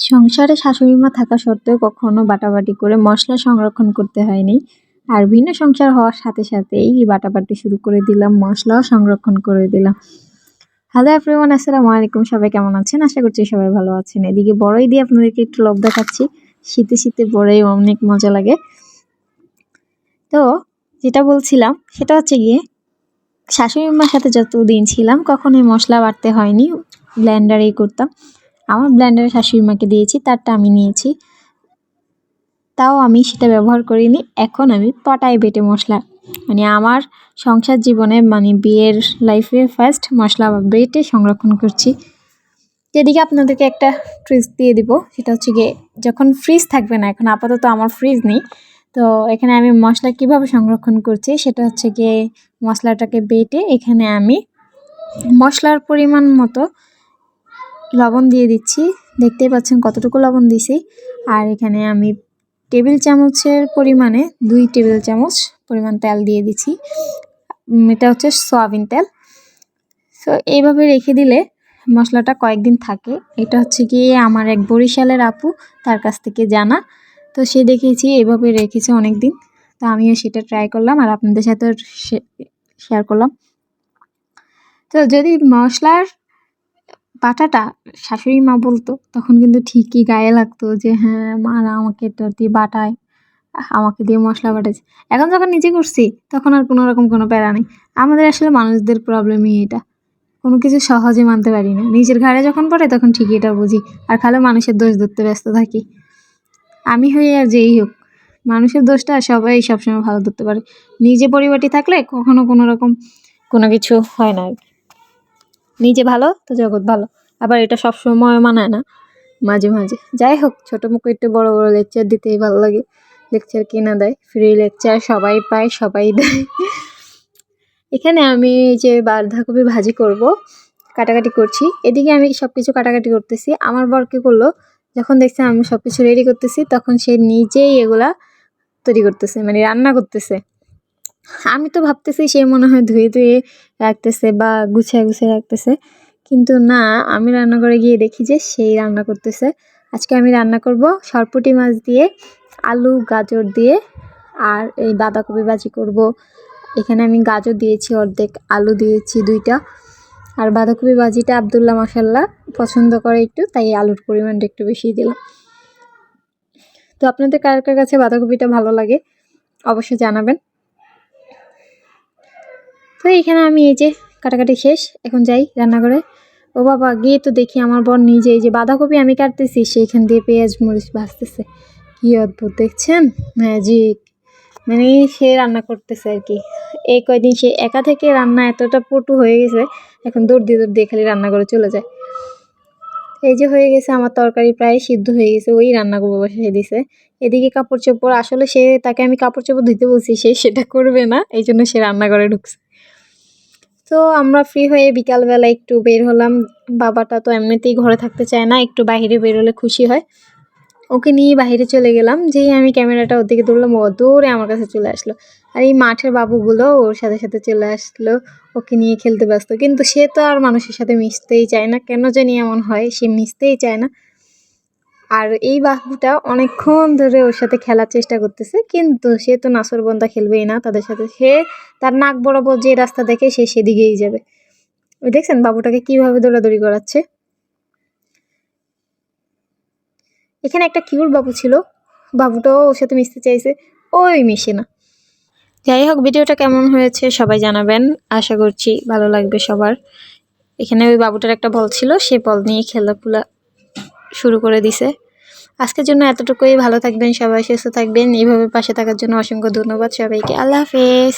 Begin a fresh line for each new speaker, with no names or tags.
সংসারে শাশুড়ি মা থাকা সত্ত্বেও কখনো বাটাবাটি করে মশলা সংরক্ষণ করতে হয়নি। আর ভিন্ন সংসার হওয়ার সাথে সাথেই বাটাবাটি শুরু করে দিলাম, মশলাও সংরক্ষণ করে দিলাম। হ্যালো এভরিওয়ান আসসালামু আলাইকুম। সবাই কেমন আছেন? আশা করছি সবাই ভালো আছেন। এদিকে বড়ই দিয়ে আপনাদেরকে একটু লোভ দেখাচ্ছি। শীতে শীতে বড়ই অনেক মজা লাগে। তো যেটা বলছিলাম, সেটা হচ্ছে গিয়ে শাশুড়ি মার সাথে যতদিন ছিলাম কখনোই মশলা বাটতে হয়নি। ব্লেন্ডারেই করতাম। আমার ব্লেন্ডারে শাশুড়ি মাকে দিয়েছি, তারটা আমি নিয়েছি। তাও আমি সেটা ব্যবহার করিনি, এখন আমি পাটায় বেটে মশলা। মানে আমার সংসার জীবনে মানে বিয়ের লাইফে ফার্স্ট মশলা বেটে সংরক্ষণ করছি। যেদিকে আপনাদেরকে একটা ফ্রিজ দিয়ে দিব, সেটা হচ্ছে গিয়ে যখন ফ্রিজ থাকবে না, এখন আপাতত আমার ফ্রিজ নেই, তো এখানে আমি মশলা কীভাবে সংরক্ষণ করছি, সেটা হচ্ছে গিয়ে মশলাটাকে বেটে এখানে আমি মশলার পরিমাণ মতো লবণ দিয়ে দিচ্ছি। দেখতেই পাচ্ছেন কতটুকু লবণ দিছি। আর এখানে আমি টেবিল চামচের পরিমাণে দুই টেবিল চামচ পরিমাণ তেল দিয়ে দিচ্ছি। এটা হচ্ছে সয়াবিন তেল। সো এইভাবে রেখে দিলে মশলাটা কয়েকদিন থাকে। এটা হচ্ছে কি আমার এক বরিশালের আপু, তার কাছ থেকে জানা। তো সে দেখেছি এভাবে রেখেছে অনেক দিন তো আমিও সেটা ট্রাই করলাম আর আপনাদের সাথে শেয়ার করলাম। তো যদি মশলার বাটাটা শাশুড়ি মা বলতো, তখন কিন্তু ঠিকই গায়ে লাগতো যে হ্যাঁ মারা আমাকে এটা দিয়ে বাটায়, আমাকে দিয়ে মশলা বাটাইছে। এখন যখন নিজে করছি, তখন আর কোনো রকম কোনো প্যারা নেই। আমাদের আসলে মানুষদের প্রবলেমই এটা। কোনো কিছু সহজে মানতে পারি না। নিজের ঘাড়ে যখন পড়ে, তখন ঠিকই এটা বুঝি। আর খালে মানুষের দোষ ধরতে ব্যস্ত থাকি। আমি হই আর যেই হোক, মানুষের দোষটা সবাই সবসময় ভালো ধরতে পারে। নিজে পরিবারটি থাকলে কখনো কোনো রকম কোনো কিছু হয় না। নিজে ভালো, তো জগৎ ভালো। আবার এটা সব সময় মানায় না, মাঝে মাঝে। যাই হোক, ছোটো মুখে একটু বড় বড় লেকচার দিতেই ভালো লাগে। লেকচার কিনা দেয় ফ্রি লেকচার সবাই পায়, সবাই দেয়। এখানে আমি যে বাঁধাকপি ভাজি করব, কাটাকাটি করছি। এদিকে আমি সব কিছু কাটাকাটি করতেছি। আমার বর কী করল, যখন দেখছে আমি সব কিছু রেডি করতেছি, তখন সে নিজেই এগুলা তৈরি করতেছে মানে রান্না করতেছে। আমি তো ভাবতেছি সে মনে হয় ধুয়ে ধুয়ে রাখতেছে বা গুছিয়ে গুছিয়ে রাখতেছে। কিন্তু না, আমি রান্না করে গিয়ে দেখি যে সেই রান্না করতেছে। আজকে আমি রান্না করব সরপুটি মাছ দিয়ে, আলু, গাজর দিয়ে আর এই বাঁধাকপি ভাজি করব। এখানে আমি গাজর দিয়েছি অর্ধেক, আলু দিয়েছি দুইটা আর বাঁধাকপি ভাজিটা আবদুল্লাহ মশাল্লা পছন্দ করে একটু, তাই আলুর পরিমাণটা একটু বেশি দিলাম। তো আপনাদের কার কার কাছে বাঁধাকপিটা ভালো লাগে অবশ্যই জানাবেন। তো এখানে আমি এই যে কাটাকাটি শেষ, এখন যাই রান্নাঘরে। ও বাবা, গিয়ে তো দেখি আমার বর নিজে এই যে বাঁধাকপি আমি কাটতেছি, সেইখান দিয়ে পেঁয়াজ মরিচ ভাজতেছে। কী অদ্ভুত, দেখছেন? ম্যাজিক। মানে সে রান্না করতেছে আর কি। এই কয়দিন সে একা থেকে রান্না এতটা পটু হয়ে গেছে, এখন দৌড় দিয়ে দৌড় দিয়ে খালি রান্না করে চলে যায়। এই যে হয়ে গেছে, আমার তরকারি প্রায় সিদ্ধ হয়ে গেছে, ওই রান্না করব বসে দিছে। এদিকে কাপড় চোপড় আসলে সে তাকে আমি কাপড় চোপড় ধুতে বলছি, সে সেটা করবে না, এই জন্য সে রান্নাঘরে ঢুকছে। তো আমরা ফ্রি হয়ে বিকালবেলা একটু বের হলাম, বাবাটা তো এমনিতেই ঘরে থাকতে চায় না, একটু বাইরে বেরোলে খুশি হয়। ওকে নিয়ে বাইরে চলে গেলাম, যেই আমি ক্যামেরাটা ওর দিকে ধরলাম ও দৌড়ে আমার কাছে চলে আসলো। আর এই মাঠের বাবুগুলো ওর সাথে সাথে চলে আসলো, ওকে নিয়ে খেলতে ব্যস্ত। কিন্তু সে তো আর মানুষের সাথে মিশতেই চায় না, কেন জানি এমন হয়, সে মিশতেই চায় না। আর এই বাবুটা অনেকক্ষণ ধরে ওর সাথে খেলার চেষ্টা করতেছে, কিন্তু সে তো নাসর বন্দা খেলবেই না, তাদের সাথে সে তার নাক বরাবর যে রাস্তা দেখে সে সেদিকেই যাবে। ওই দেখছেন বাবুটাকে কীভাবে দৌড়াদৌড়ি করাচ্ছে? এখানে একটা কিউর বাবু ছিল। বাবুটাও ওর সাথে মিশতে চাইছে। ওই মিশে না। যাই হোক, ভিডিওটা কেমন হয়েছে সবাই জানাবেন। আশা করছি ভালো লাগবে সবার। এখানে ওই বাবুটার একটা বল ছিল, সে বল নিয়ে খেলাধুলা শুরু করে দিছে। আজকের জন্য এতটুকুই। ভালো থাকবেন সবাই, সুস্থ থাকবেন। এইভাবে পাশে থাকার জন্য অসংখ্য ধন্যবাদ সবাইকে। আল্লাহ হাফেজ।